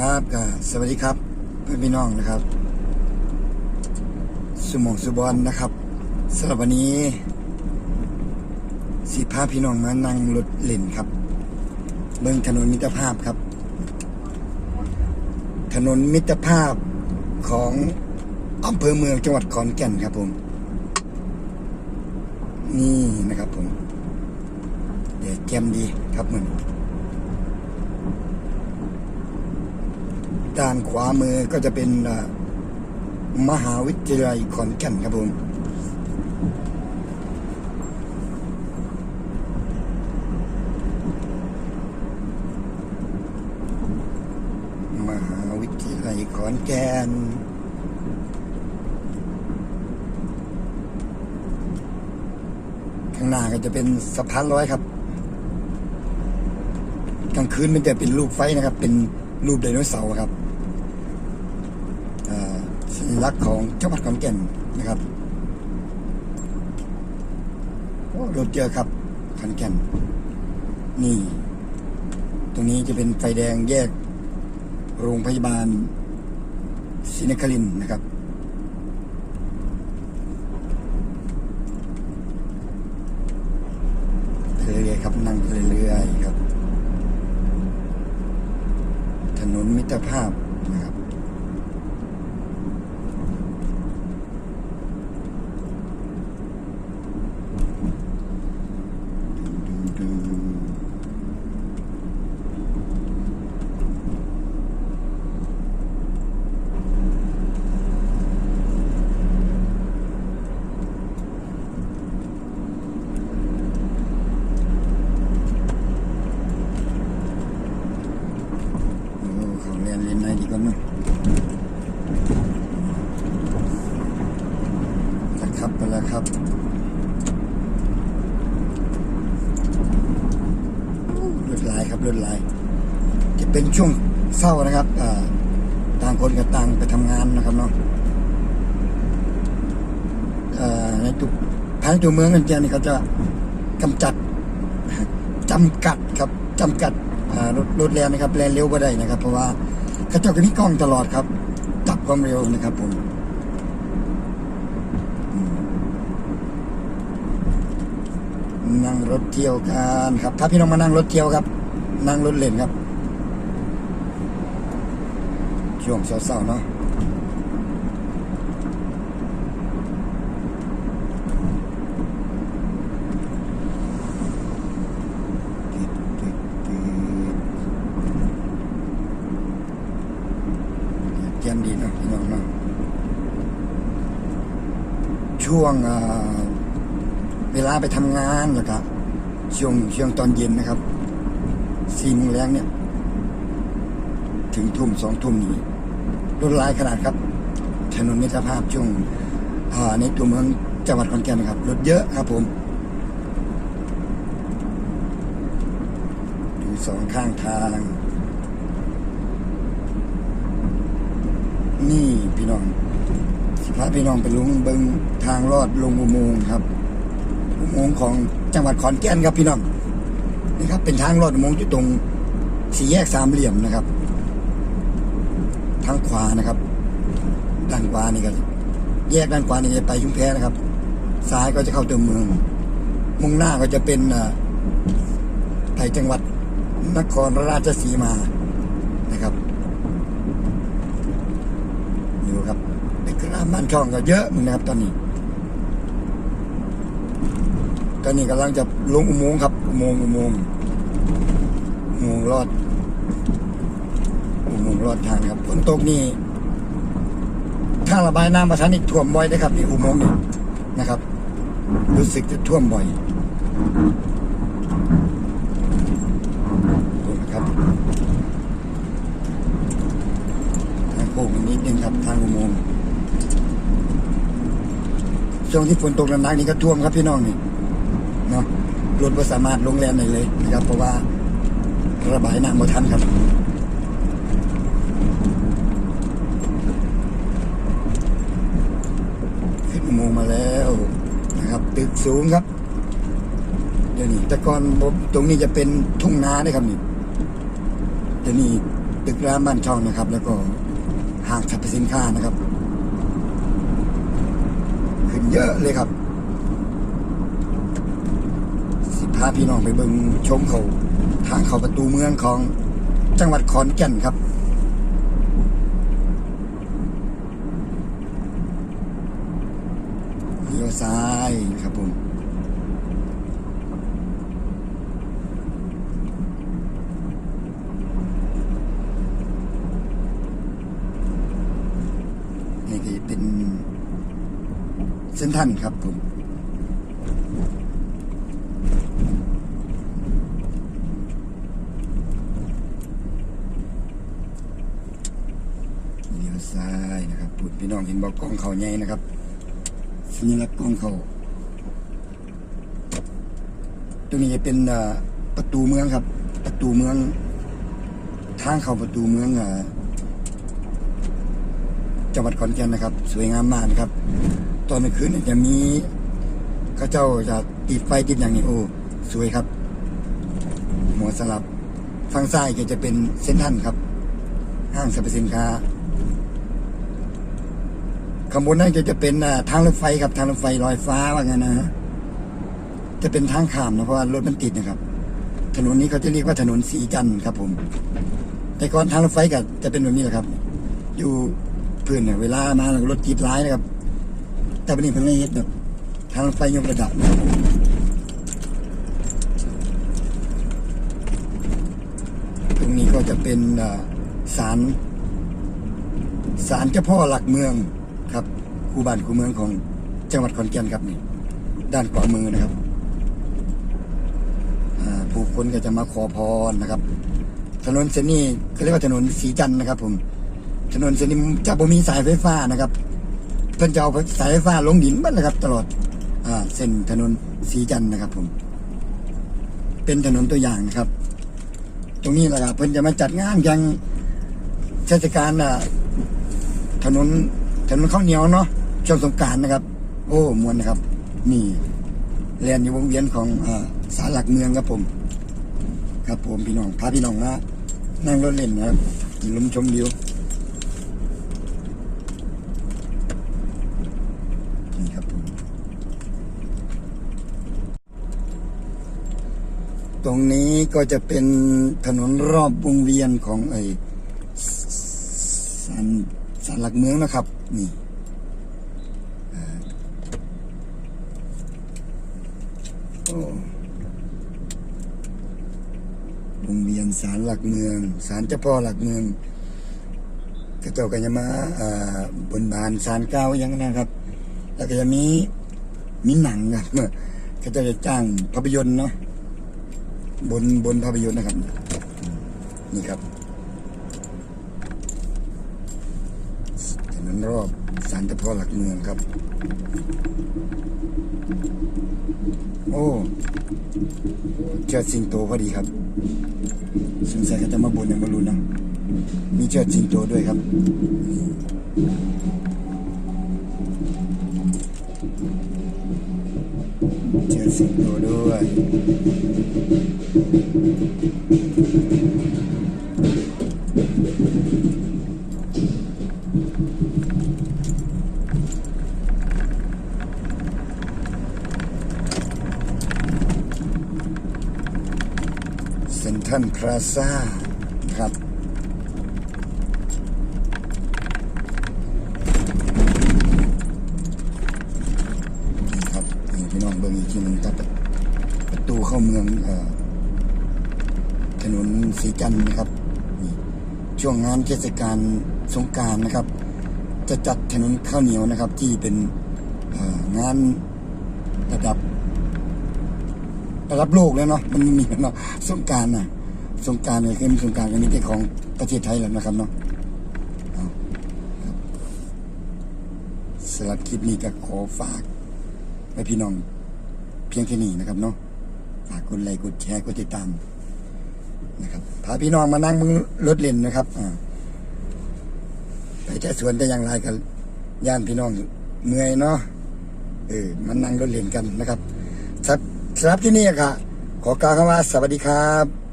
ครับก็สวัสดีครับเพื่อนพี่น้องนะครับสมองสุบอลนะครับสำหรับวันนี้สิพาพี่น้องมานั่งรถเล่นครับ เบิ่งถนนมิตรภาพครับ ถนนมิตรภาพของอำเภอเมืองจังหวัดขอนแก่นครับผม นี่นะครับผม เดี๋ยวแจ่มดีครับเหมือน ด้านขวามือก็จะเป็นมหาวิทยาลัยขอนแก่นครับผมมหาวิทยาลัยขอนแก่นข้างหน้าก็จะเป็นสะพานร้อยครับ กลางคืนมันจะเป็นรูปไฟนะครับ เป็น รูปไดโนเสาร์ครับสัญลักษณ์ของจังหวัดขอนแก่นนะครับโอ้รถเยอะครับขอนแก่น นี่ ตรงนี้จะเป็นไฟแดงแยก โรงพยาบาลศรีนครินนะครับ เรื่อยๆครับนั่งเรื่อยๆครับ ถนนมิ ตรภาพนะครับ ดูดูโอ้เขาเรียนเรียนไหนดีกว่าเนอะนะครับไปแล้วครับ รถลายครับรถลจะเป็นช่วงเศร้านะครับต่างคนกับต่างไปทำงานนะครับเนาะอ่าในจุดภายในตัวเมืองกันเจนี่เขาจะกำจัดจำกัดครับจำกัดรถรถแรงนะครับแรงเร็วก็ได้นะครับ เพราะว่าเขาเจ้าก็มีกล้องตลอดครับ จับความเร็วนะครับผมนั่งรถเที่ยวกันครับ ถ้าพี่น้องมานั่งรถเที่ยวครับ นั่งรถเล่นครับ ช่วงเศร้าๆเนาะติดติดติดเยี่ยมดีนะพี่น้องนะช่วงเวลาไปทำงานนะครับช่วงช่วงตอนเย็นนะครับ สี่โมงแรงเนี่ย ถึงทุ่มสองทุ่มนี้รถลายขนาดครับ ถนนมิตรภาพช่วงอ่าในตัวเมืองจังหวัดขอนแก่นนะครับรถเยอะครับผมดูสองข้างทาง นี่พี่น้องสิพาพี่น้องไปลุงเบิงทางลอดลงอุโมงค์ครับอุโมงค์ของจังหวัดขอนแก่นครับพี่น้อง นี่ครับ เป็นทางลอดมงอยู่ตรงสี่แยกสามเหลี่ยมนะครับ ทางขวานะครับ ด้านขวานี่ก็แยกด้านขวานี่จะไปชุมแพนะครับ ซ้ายก็จะเข้าตัวเมือง มุ่งหน้าก็จะเป็นอ่าไปจังหวัดนครราชสีมานะครับอยู่ครับไปกระบ้านช่องก็เยอะมือนกันครับตอนนี้ ต อนนี้กำลังจะลงอุโมงค์ครับ อุโมงค์อุโมงค์อุโมงค์รอด อุโมงค์รอดทางครับฝนตกนี่ถ้าระบายน้ำมาทันนี่ท่วมบ่อยนะครับนี่อุโมงค์นี่นะครับ รู้สึกจะท่วมบ่อยดูนะครับทางโค้งนิดนึงครับทางอุโมงค์ช่วงที่ฝนตกหนักๆนี่ก็ท่วมครับพี่น้องนี่ เนาะรถไม่สามารถลงแลนได้เลยนะครับ เพราะว่าระบายน้ำมาทันครับขึ้นอุโมงมาแล้วนะครับ ตึกสูงครับ เดี๋ยวนี้แต่ก่อนตรงนี้จะเป็นทุ่งนาได้ครับนี่เดี๋ยวนี้ตึกร้านบ้านช่องนะครับ แล้วก็ห้างสรรพสินค้านะครับ ขึ้นเยอะเลยครับ สิ พาพี่น้องไปเบิ่งชมเขาทางเข้าประตูเมืองของจังหวัดขอนแก่นครับ เลี้ยวซ้ายครับผมนี่คือเป็นเส้นทันครับผม เลี้ยว ซ้ายนะครับพูดพี่น้องเห็นบอกกล้องเขาใหญ่นะครับสัญลักษณ์กล้องเขาตรงนี้จะเป็นประตูเมืองครับ ประตูเมือง ทางเข้าประตูเมืองจังหวัดขอนแก่นนะครับ สวยงามมากนะครับ ตอนกลางคืนจะมีเขาเจ้าจะติดไฟติดอย่างนี้โอ้สวยครับ หัวสลับฝั่งซ้ายก็จะเป็นเส้นทรันครับ ห้างสรรพสินค้า ข้างบนนั่นก็จะเป็นอ่าทางรถไฟครับทางรถไฟลอยฟ้าว่างั้นนะฮะจะเป็นทางข้ามนะเพราะว่ารถมันติดนะครับ ถนนนี้เขาจะเรียกว่าถนนสีจันทร์ครับ ผม แต่ก่อนทางรถไฟก็จะเป็นแบบนี้แหละครับ อยู่พื้นเนี่ยเวลามาแล้วรถจีบร้ายนะครับ แต่วันนี้เพิ่งได้เห็นแบบทางรถไฟยกระดับนะครับตรงนี้ก็จะเป็นอ่าศาลศาลเจ้าพ่อหลักเมือง ครับคู่บ้านคู่เมืองของจังหวัดขอนแก่นครับนี่ด้านขวามือนะครับผู้คนก็จะมาขอพรนะครับ ถนนเส้นนี้เขาเรียกว่าถนนสีจันนะครับ ผม ถนนเส้นนี้จะบ่มีสายไฟฟ้านะครับเพิ่นจะเอาสายไฟฟ้าลงดินบ้านนะครับ ตลอดอเส้นถนนสีจันนะครับ ผม เป็นถนนตัวอย่างนะครับ ตรงนี้แหละครับเพิ่นจะมาจัดงานย่างเทศกาลอะถนน ถนนข้าวเหนียวเนาะช่วงสงการนะครับ โอ้มวนนะครับ นี่แลนอยู่วงเวียนของอาศาหลักเมืองครับผม ครับผมพี่น้องพาพี่น้องนะนั่งรถเล่นนะครับลมชมวิวนี่ครับผมตรงนี้ก็จะเป็นถนนรอบวงเวียนของไอ้ศาลศาลหลักเมืองนะครับ นี่โอ้วงเวียนศาลหลักเมืองศาลเจ้าพ่อหลักเมืองก็เจ้าก็จะมาอ่าบนบานศาลเก้าอยังนะครับ แล้วก็จะมีมีหนังครับก็จะจ้างภาพยนตร์เนาะบนบนภาพยนตร์นะครับ นี่ครับ ถ นรอบสารเจ้าพ่อหลักเมืองครับ โอ้เชิดสิงโตพอดีครับสงสัยเขาจะมาบนอย่างบรรลุนะมีเชิดสิงโตด้วยครับเชิดสิงโตด้วย ทันพลาซ่าครับนี่ครับนี่พี่น้องเบิ่งอีกทีหนึงครับประตูเข้าเมืองเอ่อถนนสีจันนะครับช่วงงานเทศกาลสงการนะครับ จะจัดถนนข้าวเหนียวนะครับ ที่เป็นงานระดับระดับโลกแล้วเนาะมันมีเนาะสงการน่ะ สงการเนี่ยคือสงการกันนี้เป็นของประเทศไทยแล้วนะครับเนาะสำหรับคลิปนี้ก็ขอฝากไว้พี่น้องเพียงแค่นี้นะครับเนาะฝากกดไลค์กดแชร์กดติดตามนะครับพาพี่น้องมานั่งมึงรถเล่นนะครับไปแต่สวนแต่อย่างไรกันย่านพี่น้องเมื่อยเนาะเออมานั่งรถเล่นกันนะครับครับสำหรับที่นี่ค่ะขอกล่าวคำว่าสวัสดีครับ